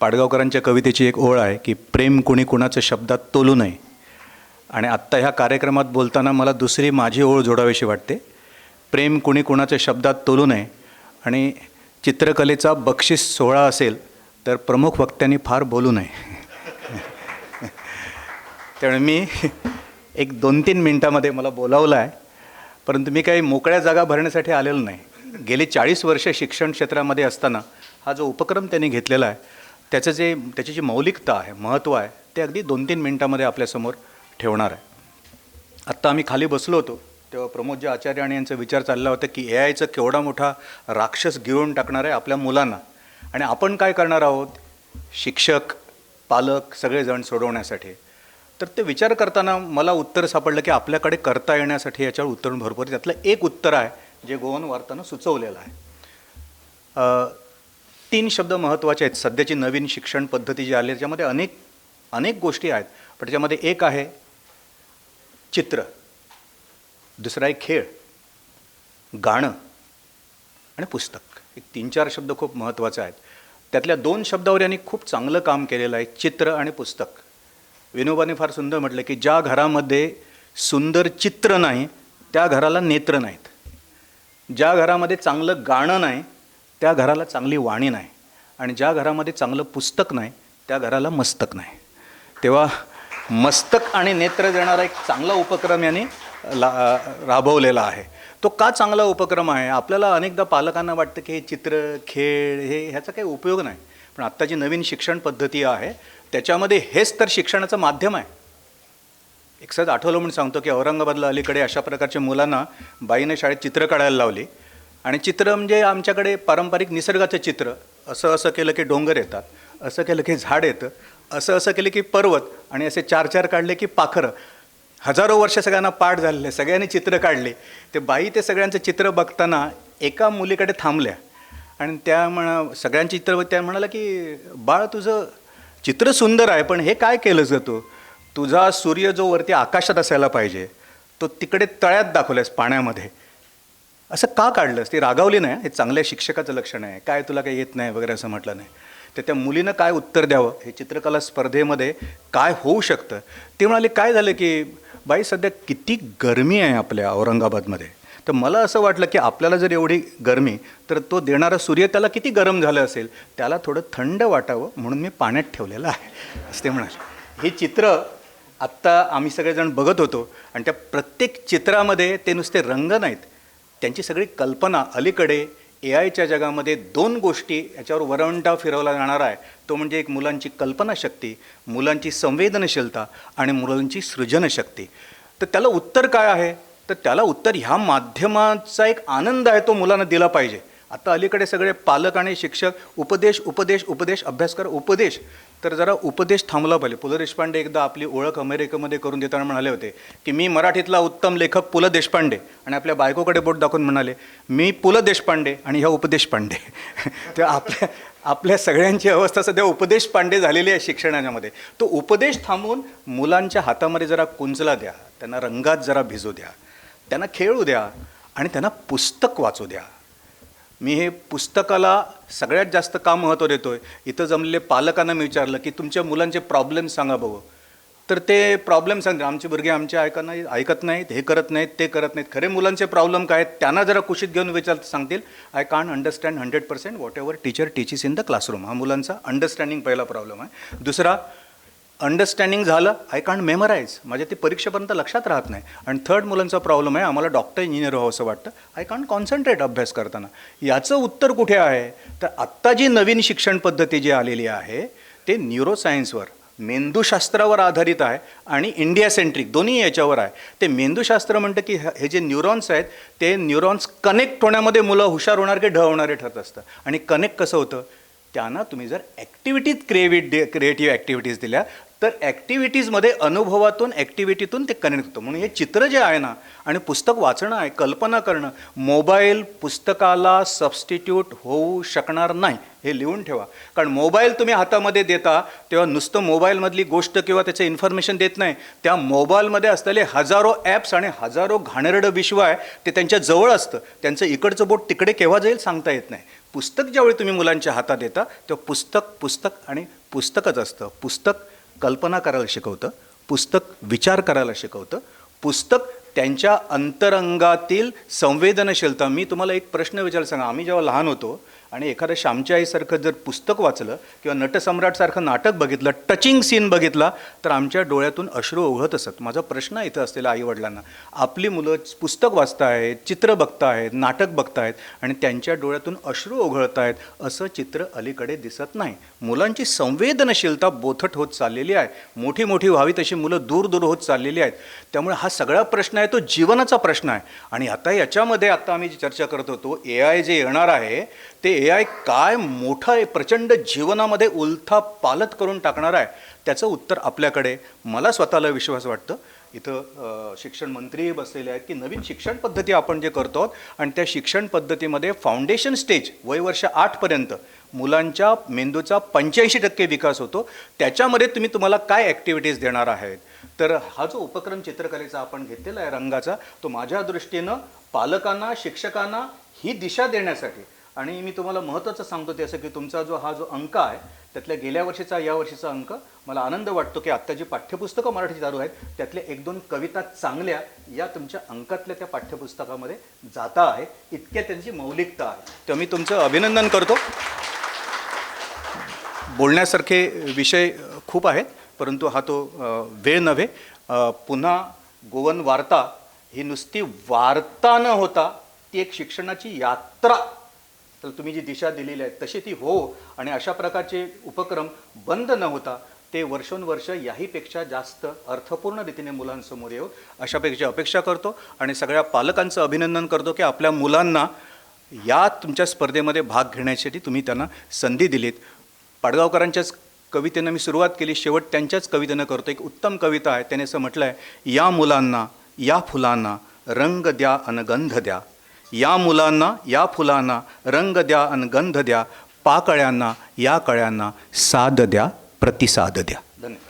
पाडगावकरांच्या कवितेची एक ओळ आहे की प्रेम कुणी कुणाचं शब्दात तोलू नये. आणि आत्ता ह्या कार्यक्रमात बोलताना मला दुसरी माझी ओळ जोडावीशी वाटते. प्रेम कुणी कुणाच्या शब्दात तोलू नये. आणि चित्रकलेचा बक्षीस सोहळा असेल तर प्रमुख वक्त्यांनी फार बोलू नये. त्यामुळे मी एक दोन तीन मिनटामध्ये मला बोलावलं आहे. परंतु मी काही मोकळ्या जागा भरण्यासाठी आलेलो नाही. गेली चाळीस वर्ष शिक्षण क्षेत्रामध्ये असताना हा जो उपक्रम त्यांनी घेतलेला आहे त्याचं जे त्याची जी मौलिकता आहे महत्त्व आहे ते अगदी दोन तीन मिनटामध्ये आपल्यासमोर ठेवणार आहे. आत्ता आम्ही खाली बसलो होतो तेव्हा प्रमोदजी आचार्य आणि यांचा विचार चालला होता की ए आयचं केवढा मोठा राक्षस गिळून टाकणार आहे आपल्या मुलांना. आणि आपण काय करणार आहोत? शिक्षक पालक सगळेजण सोडवण्यासाठी. तर ते विचार करताना मला उत्तर सापडलं की आपल्याकडे करता येण्यासाठी याच्यावर उत्तर भरपूर त्यातलं एक उत्तर आहे जे गोवन वार्तानं सुचवलेलं आहे. तीन शब्द महत्त्वाचे आहेत. सध्याची नवीन शिक्षण पद्धती जी आली त्याच्यामध्ये अनेक अनेक गोष्टी आहेत. पण त्याच्यामध्ये एक आहे चित्र. दुसरा आहे खेळ. गाणं आणि पुस्तक. एक तीन चार शब्द खूप महत्त्वाचे आहेत. त्यातल्या दोन शब्दावर यांनी खूप चांगलं काम केलेलं आहे चित्र आणि पुस्तक. विनोबाने फार सुंदर म्हटलं की ज्या घरामध्ये सुंदर चित्र नाही त्या घराला नेत्र नाहीत. ज्या घरामध्ये चांगलं गाणं नाही त्या घराला चांगली वाणी नाही आणि ज्या घरामध्ये चांगलं पुस्तक नाही त्या घराला मस्तक नाही. तेव्हा मस्तक आणि नेत्र देणारा एक चांगला उपक्रम यांनी ला राबवलेला आहे. तो का चांगला उपक्रम आहे? आपल्याला अनेकदा पालकांना वाटतं की हे चित्र खेळ हे ह्याचा काही उपयोग नाही. पण आत्ता जी नवीन शिक्षण पद्धती आहे त्याच्यामध्ये हेच तर शिक्षणाचं माध्यम आहे. एक सहज आठवलं म्हणून सांगतो की औरंगाबादला अलीकडे अशा प्रकारच्या मुलांना बाईनं शाळेत चित्र काढायला लावली. आणि चित्र म्हणजे आमच्याकडे पारंपरिक निसर्गाचं चित्र. असं असं केलं की डोंगर येतात असं केलं की झाड येतं असं असं केलं की पर्वत आणि असे चार चार काढले की पाखरं. हजारो वर्ष सगळ्यांना पाठ झालेले सगळ्यांनी चित्र काढले. ते बाई ते सगळ्यांचं चित्र बघताना एका मुलीकडे थांबल्या. आणि त्या म्हणा सगळ्यांची चित्र त्या म्हणाला की बाळ तुझं चित्र सुंदर आहे पण हे काय केलंस ग तू? तुझा सूर्य जो वरती आकाशात असायला पाहिजे तो तिकडे तळ्यात दाखवलायस पाण्यामध्ये. असं का काढलंस? ती रागावली नाही हे चांगल्या शिक्षकाचं लक्षण आहे. काय तुला काही येत नाही वगैरे असं म्हटलं नाही. तर त्या मुलीनं काय उत्तर द्यावं? हे चित्रकला स्पर्धेमध्ये काय होऊ शकतं? ते म्हणाले काय झालं की बाई सध्या किती गरमी आहे आपल्या औरंगाबादमध्ये. तर मला असं वाटलं की आपल्याला जर एवढी गरमी तर तो देणारा सूर्य त्याला किती गरम झालं असेल? त्याला थोडं थंड वाटावं म्हणून मी पाण्यात ठेवलेलं आहे. असं ते म्हणाले. हे चित्र आत्ता आम्ही सगळेजण बघत होतो आणि त्या प्रत्येक चित्रामध्ये ते नुसते रंग नाहीत. त्यांची सगळी कल्पना अलीकडे ए आयच्या जगामध्ये दोन गोष्टी याच्यावर वरवंटा फिरवला जाणार आहे. तो म्हणजे एक मुलांची कल्पनाशक्ती मुलांची संवेदनशीलता आणि मुलांची सृजनशक्ती. तर त्याला उत्तर काय आहे? तर त्याला उत्तर ह्या माध्यमाचा एक आनंद आहे तो मुलांना दिला पाहिजे. आता अलीकडे सगळे पालक आणि शिक्षक उपदेश उपदेश उपदेश अभ्यास कर उपदेश. तर जरा उपदेश थांबला पाहिजे. पु. ल. देशपांडे एकदा आपली ओळख अमेरिकेमध्ये करून देताना म्हणाले होते की मी मराठीतला उत्तम लेखक पु. ल. देशपांडे. आणि आपल्या बायकोकडे बोट दाखवून म्हणाले मी पु. ल. देशपांडे आणि ह्या उपदेश पांडे. तर आपल्या आपल्या सगळ्यांची अवस्था सध्या उपदेश पांडे झालेली आहे शिक्षणाच्यामध्ये. तो उपदेश थांबवून मुलांच्या हातामध्ये जरा कुंचला द्या त्यांना रंगात जरा भिजू द्या त्यांना खेळू द्या आणि त्यांना पुस्तक वाचू द्या. मी हे पुस्तकाला सगळ्यात जास्त का महत्त्व देतो आहे इथं जमलेले पालकांना मी विचारलं की तुमच्या मुलांचे प्रॉब्लेम सांगा बघू. तर ते प्रॉब्लेम सांगते आमचे भुरगे आमचे ऐकत नाही ऐकत नाहीत हे करत नाहीत ते करत नाहीत. खरे मुलांचे प्रॉब्लेम काय आहेत? त्यांना जरा कुशीत घेऊन विचार सांगतील. I can understand hundred percent whatever teacher teaches in the classroom हा मुलांचा अंडरस्टँडिंग पहिला प्रॉब्लेम आहे. दुसरा अंडरस्टँडिंग झालं आय कांट मेमराईज माझ्या ते परीक्षेपर्यंत लक्षात राहत नाही. आणि थर्ड मुलांचा प्रॉब्लेम आहे आम्हाला डॉक्टर इंजिनियर व्हावं असं वाटतं. आय कांट कॉन्सन्ट्रेट अभ्यास करताना. याचं उत्तर कुठे आहे? तर आत्ता जी नवीन शिक्षण पद्धती जी आलेली आहे ते न्यूरोसायन्सवर मेंदूशास्त्रावर आधारित आहे आणि इंडिया सेंट्रिक दोन्ही याच्यावर आहे. ते मेंदूशास्त्र म्हणतं की हे जे न्यूरॉन्स आहेत ते न्यूरॉन्स कनेक्ट होण्यामध्ये मुलं हुशार होणार की ढ होणारे ठरत असतं. आणि कनेक्ट कसं होतं? त्यांना तुम्ही जर ॲक्टिव्हिटीज क्रिएविट डे क्रिएटिव्ह ॲक्टिव्हिटीज दिल्या तर ॲक्टिव्हिटीजमध्ये अनुभवातून ॲक्टिव्हिटीतून ते कनेक्ट होतं. म्हणून हे चित्र जे आहे ना आणि पुस्तक वाचणं आहे कल्पना करणं मोबाईल पुस्तकाला सबस्टिट्यूट होऊ शकणार नाही हे लिहून ठेवा. कारण मोबाईल तुम्ही हातामध्ये देता तेव्हा नुसतं मोबाईलमधली गोष्ट किंवा त्याचं इन्फॉर्मेशन देत नाही. त्या मोबाईलमध्ये असलेले हजारो ॲप्स आणि हजारो घाणेरडं विश्व आहे ते त्यांच्या जवळ असतं. त्यांचं इकडचं बोट तिकडे केव्हा जाईल सांगता येत नाही. पुस्तक ज्यावेळी तुम्ही मुलांच्या हातात देता तेव्हा पुस्तक पुस्तक आणि पुस्तकच असतं. पुस्तक कल्पना करायला शिकवतं पुस्तक विचार करायला शिकवतं. पुस्तक त्यांच्या अंतरंगातील संवेदनशीलता. मी तुम्हाला एक प्रश्न विचारायला सांगा. आम्ही जेव्हा लहान होतो आणि एखादं श्यामच्या आईसारखं जर पुस्तक वाचलं किंवा नटसम्राटसारखं नाटक बघितलं टचिंग सीन बघितला तर आमच्या डोळ्यातून अश्रू ओघळत असत. माझा प्रश्न इथं असलेला आईवडिलांना आपली मुलं पुस्तक वाचतायत चित्र बघतायत नाटक बघतायत आणि त्यांच्या डोळ्यातून अश्रू ओघळत आहेत असं चित्र अलीकडे दिसत नाही. मुलांची संवेदनशीलता बोथट होत चाललेली आहे. मोठी मोठी व्हावी तशी मुलं दूर दूर होत चाललेली आहेत. त्यामुळे हा सगळा प्रश्न आहे तो जीवनाचा प्रश्न आहे. आणि आता याच्यामध्ये आता आम्ही जी चर्चा करत होतो ए आय जे येणार आहे ते ए आय काय मोठं आहे प्रचंड जीवनामध्ये उलथा पालत करून टाकणार आहे त्याचं उत्तर आपल्याकडे. मला स्वतःला विश्वास वाटतं. इथं शिक्षण मंत्रीही बसलेले आहेत की नवीन शिक्षण पद्धती आपण जे करतो आहोत आणि त्या शिक्षण पद्धतीमध्ये फाउंडेशन स्टेज वयवर्ष आठपर्यंत मुलांच्या मेंदूचा पंच्याऐंशी टक्के विकास होतो. त्याच्यामध्ये तुम्ही तुम्हाला काय ॲक्टिव्हिटीज देणार आहेत? तर हा जो उपक्रम चित्रकलेचा आपण घेतलेला आहे रंगाचा तो माझ्या दृष्टीनं पालकांना शिक्षकांना ही दिशा देण्यासाठी आणि मी तुम्हाला महत्त्वाचं सांगतो ते असं की तुमचा जो हा जो अंक आहे त्यातल्या गेल्या वर्षीचा या वर्षीचा अंक मला आनंद वाटतो की आत्ता जी पाठ्यपुस्तकं मराठी चालू आहेत त्यातल्या एक दोन कविता चांगल्या या तुमच्या अंकातल्या त्या पाठ्यपुस्तकामध्ये जाता आहे इतक्या त्यांची मौलिकता आहे. तर मी तुमचं अभिनंदन करतो. बोलण्यासारखे विषय खूप आहेत परंतु हा तो वेळ नव्हे. पुन्हा गोवन वार्ता ही नुसती वार्ता न होता ती एक शिक्षणाची यात्रा तर तुम्ही जी दिशा दिलेली आहे तशी ती हो. आणि अशा प्रकारचे उपक्रम बंद न होता ते वर्षोनवर्ष याहीपेक्षा जास्त अर्थपूर्ण रीतीने मुलांसमोर येऊ अशापेक्षा अपेक्षा करतो. आणि सगळ्या पालकांचं अभिनंदन करतो की आपल्या मुलांना या तुमच्या स्पर्धेमध्ये भाग घेण्यासाठी तुम्ही त्यांना संधी दिलीत. पाडगावकरांच्याच कवितेनं मी सुरुवात केली. शेवट त्यांच्याच कवितेनं करतो. एक उत्तम कविता आहे. त्याने असं म्हटलं आहे या मुलांना या फुलांना रंग द्या अनगंध द्या. या मुलांना या फुलांना रंग द्या अनगंध द्या पाकळ्यांना या कळ्यांना साद द्या प्रतिसाद द्या. धन्यवाद.